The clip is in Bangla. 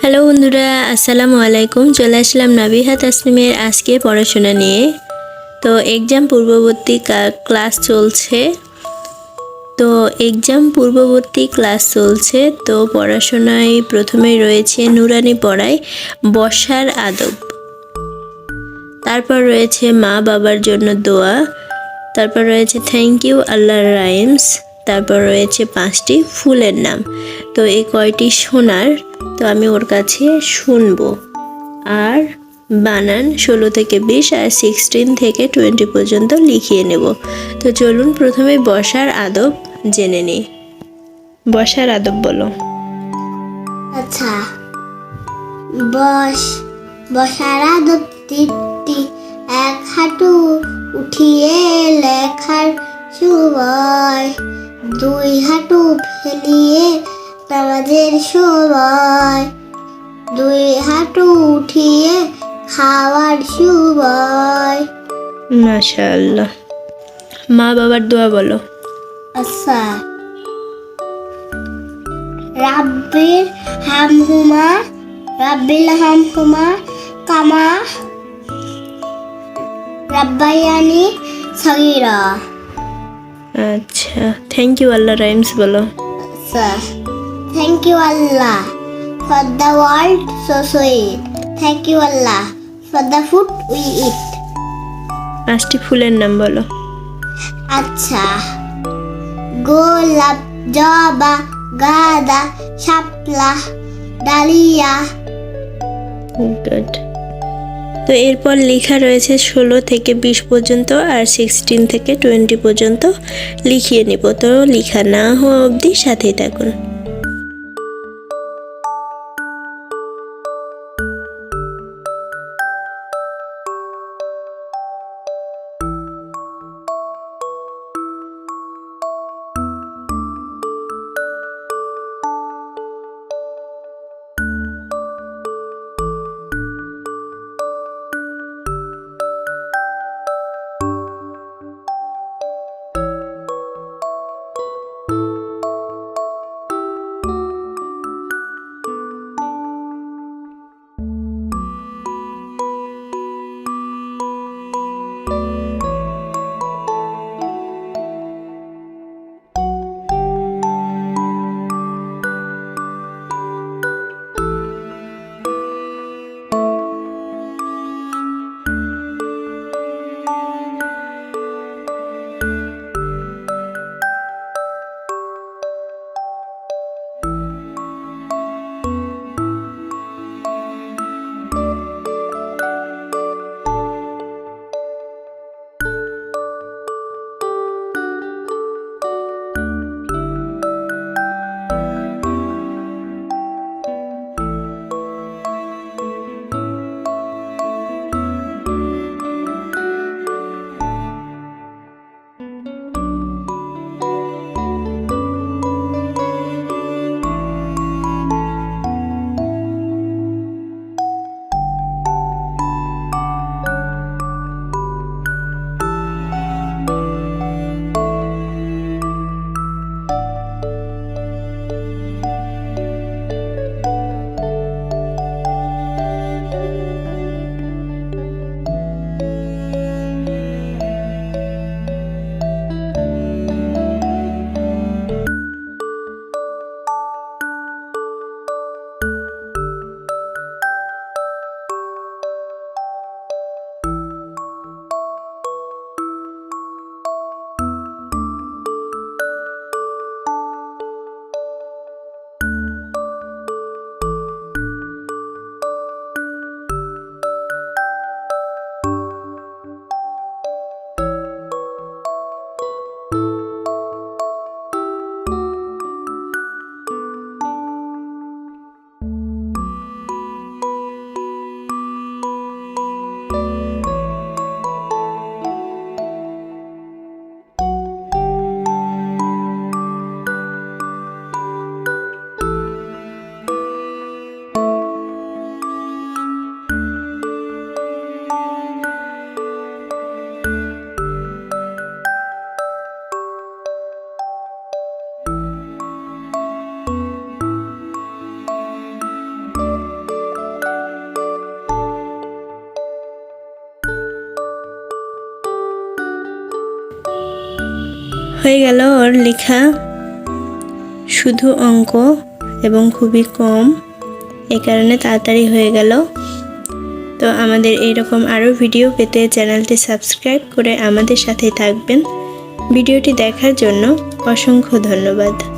হ্যালো বন্ধুরা, আসসালামু আলাইকুম। চলে আসলাম নাবিহা তাসনিমের আজকে পড়াশোনা নিয়ে। তো এক্সাম পূর্ববর্তী ক্লাস চলছে। তো এক্সাম পূর্ববর্তী ক্লাস চলছে। তো পড়াশোনায় প্রথমেই রয়েছে নুরানি পড়ায় বসার আদব। তারপর রয়েছে মা বাবার জন্য দোয়া। তারপর রয়েছে থ্যাংক ইউ আল্লাহ রাইমস তারপর রয়েছে পাঁচটি ফুলের নাম। তো এই কয়টি শোনার তো আমি ওর কাছে শুনব। আর বানান ষোলো থেকে বিশ আর সিক্সটিন থেকে টোয়েন্টি পর্যন্ত লিখিয়ে নেব। তো চলুন প্রথমে বসার আদব জেনে নিই। বসার আদব বলো। আচ্ছা। বস, বসার আদবটি এক হাঁটু উঠিয়ে লেখার সময় দুই হাঁটু ফেলিয়ে নামাজের সময় দুই হাঁটু উঠিয়ে খাওয়ার সময়। মাশাআল্লাহ। মা বাবার দোয়া বলো। আচ্ছা। রাব্বির হামহুমা রাব্বিল হামহুমা কামা রাব্বায়ানি সগীরা। আচ্ছা থ্যাংক ইউ আল্লাহ রাইমস বলো। Thank you Allah for the world so sweet thank you Allah for the food we eat পাঁচটি ফুলের নাম বলো। আচ্ছা গোলাপ জবা গাঁদা শাপলা ডালিয়া। গুড তো এরপর লেখা রয়েছে ষোলো থেকে বিশ পর্যন্ত আর সিক্সটিন থেকে টোয়েন্টি পর্যন্ত লিখিয়ে নিব। তো লেখা না হওয়া অবধি সাথেই থাকুন। হয়ে গেল ওর লেখা। শুধু অঙ্ক এবং খুবই কম। এ কারণে তাড়াতাড়ি হয়ে গেল। তো আমাদের এইরকম আরও ভিডিও পেতে চ্যানেলটি সাবস্ক্রাইব করে আমাদের সাথে থাকবেন। ভিডিওটি দেখার জন্য অসংখ্য ধন্যবাদ।